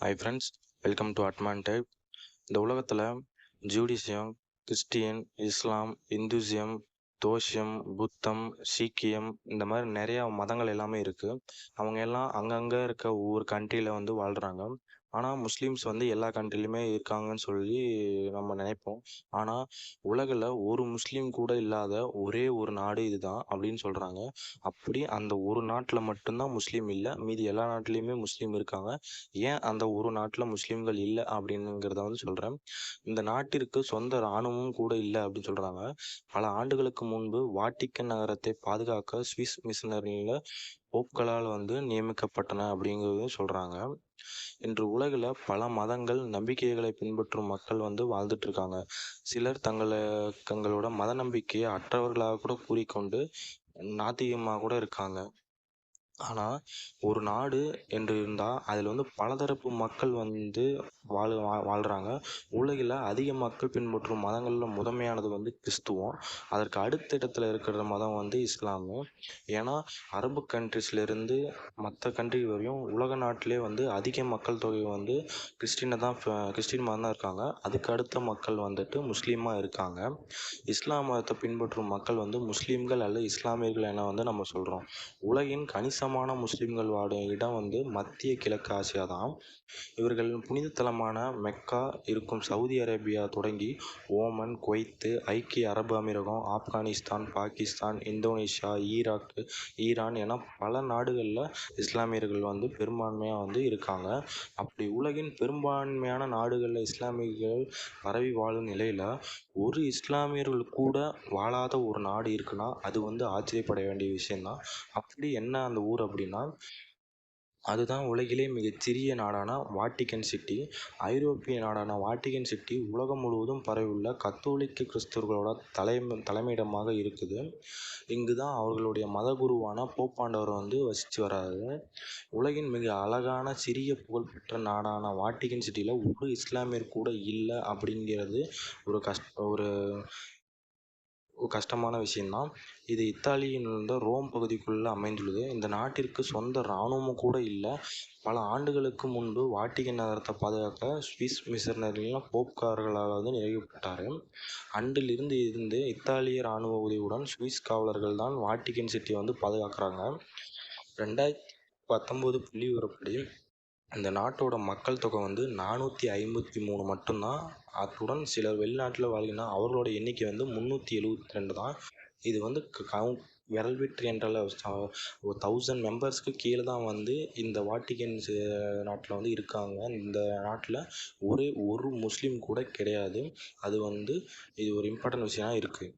Hi friends welcome to அட்மான் type இந்த உலகத்தில் ஜூடிஷியம் கிறிஸ்டியன் இஸ்லாம் இந்துசியம் தோஷியம் புத்தம் சீக்கியம் இந்த மாதிரி நிறையா மதங்கள் எல்லாமே இருக்குது அவங்க எல்லாம் அங்கங்கே இருக்க ஒவ்வொரு கண்ட்ரியில் வந்து வாழ்கிறாங்க ஆனால் முஸ்லீம்ஸ் வந்து எல்லா கண்ட்ரிலையுமே இருக்காங்கன்னு சொல்லி நம்ம நினைப்போம். ஆனால் உலகில் ஒரு முஸ்லீம் கூட இல்லாத ஒரே ஒரு நாடு இதுதான் அப்படின்னு சொல்கிறாங்க அப்படி அந்த ஒரு நாட்டில் மட்டும்தான் முஸ்லீம் இல்லை மீதி எல்லா நாட்டிலையுமே முஸ்லீம் இருக்காங்க. ஏன் அந்த ஒரு நாட்டில் முஸ்லீம்கள் இல்லை அப்படிங்கிறத வந்து சொல்கிறேன் இந்த நாட்டிற்கு சொந்த இராணுவமும் கூட இல்லை அப்படின்னு சொல்கிறாங்க பல ஆண்டுகளுக்கு முன்பு வாட்டிக்கன் நகரத்தை பாதுகாக்க சுவிஸ் மிஷினரியில் போப்களால் வந்து நியமிக்கப்பட்டன அப்படிங்கிறது சொல்கிறாங்க இன்று உலகில் பல மதங்கள் நம்பிக்கைகளை பின்பற்றும் மக்கள் வந்து வாழ்ந்துட்டு இருக்காங்க சிலர் தங்களை தங்களோட மத நம்பிக்கையை அற்றவர்களாக கூட கூறிக்கொண்டு நாத்திகமாக கூட இருக்காங்க. ஆனால் ஒரு நாடு என்று இருந்தால் அதில் வந்து பலதரப்பு மக்கள் வந்து வாழ் வா வாழ்கிறாங்க உலகில் அதிக மக்கள் பின்பற்றும் மதங்களில் முதன்மையானது வந்து கிறிஸ்துவம். அதற்கு அடுத்த இடத்துல இருக்கிற மதம் வந்து இஸ்லாமு. ஏன்னா அரபு கண்ட்ரிஸ்லேருந்து மற்ற கண்ட்ரி வரையும் உலக நாட்டிலே வந்து அதிக மக்கள் தொகை வந்து கிறிஸ்டினை தான் கிறிஸ்டின் மதம் தான் இருக்காங்க. அதுக்கு அடுத்த மக்கள் வந்துட்டு முஸ்லீமாக இருக்காங்க. இஸ்லாம் மதத்தை பின்பற்றும் மக்கள் வந்து முஸ்லீம்கள் அல்லது இஸ்லாமியர்கள் என வந்து நம்ம சொல்கிறோம் உலகின் கணிசம் அதிகமான முஸ்லீம்கள் வாடும் இடம் வந்து மத்திய கிழக்கு ஆசியா தான் இவர்கள் புனித தலமான மெக்கா இருக்கும் சவுதி அரேபியா தொடங்கி ஓமன் குவைத்து ஐக்கிய அரபு அமீரகம் Afghanistan Pakistan Indonesia Iraq Iran என பல நாடுகளில் இஸ்லாமியர்கள் வந்து பெரும்பான்மையாக வந்து இருக்காங்க. அப்படி உலகின் பெரும்பான்மையான நாடுகளில் இஸ்லாமியர்கள் பரவி வாழும் நிலையில் ஒரு இஸ்லாமியர்கள் கூட வாழாத ஒரு நாடு இருக்குன்னா அது வந்து ஆச்சரியப்பட வேண்டிய விஷயம்தான். அப்படி என்ன அந்த ஊர் அப்படின்னா அதுதான் உலகிலே மிகச்சிறிய நாடான வாட்டிகன் சிட்டி. ஐரோப்பிய நாடான வாட்டிகன் சிட்டி உலகம் முழுவதும் பரவியுள்ள கத்தோலிக்க கிறிஸ்தவர்களோட தலைமை தலைமையிடமாக இருக்குது. இங்கு தான் அவர்களுடைய மதகுருவான போப்பாண்டவர் வந்து வசித்து வராரு. உலகின் மிக அழகான சிறிய புகழ்பெற்ற நாடான வாட்டிகன் சிட்டியில் ஒரு இஸ்லாமியர் கூட இல்லை அப்படிங்கிறது ஒரு கஷ் ஒரு கஷ்டமான விஷயந்தான் இது இத்தாலியின் ரோம் பகுதிக்குள்ளே அமைந்துள்ளது. இந்த நாட்டிற்கு சொந்த இராணுவமும் கூட இல்லை. பல ஆண்டுகளுக்கு முன்பு வாட்டிகன் நகரத்தை பாதுகாக்க சுவிஸ் மிஷனரிலாம் போப்காரர்களால் வந்து நிறுவப்பட்டார் அன்றிலிருந்து இருந்து இத்தாலிய இராணுவ உதவியுடன் சுவிஸ் காவலர்கள் தான் வாட்டிகன் சிட்டியை வந்து பாதுகாக்கிறாங்க. ரெண்டாயிரத்தி பத்தொம்போது புள்ளி விவரப்படி இந்த நாட்டோட மக்கள் தொகை வந்து நானூற்றி ஐம்பத்தி மூணு மட்டும்தான். அத்துடன் சிலர் வெளிநாட்டில் வாழ்கினா அவர்களோட எண்ணிக்கை வந்து முந்நூற்றி எழுபத்தி ரெண்டு தான். இது வந்து கவுண்ட் விரல் விட்டு என்றால் ஒரு தௌசண்ட் மெம்பர்ஸ்க்கு கீழே தான் வந்து இந்த வாட்டிகன்ஸ் நாட்டில் வந்து இருக்காங்க. இந்த நாட்டில் ஒரே ஒரு முஸ்லீம் கூட கிடையாது. அது வந்து இது ஒரு இம்பார்ட்டன்ட் விஷயம் இருக்குது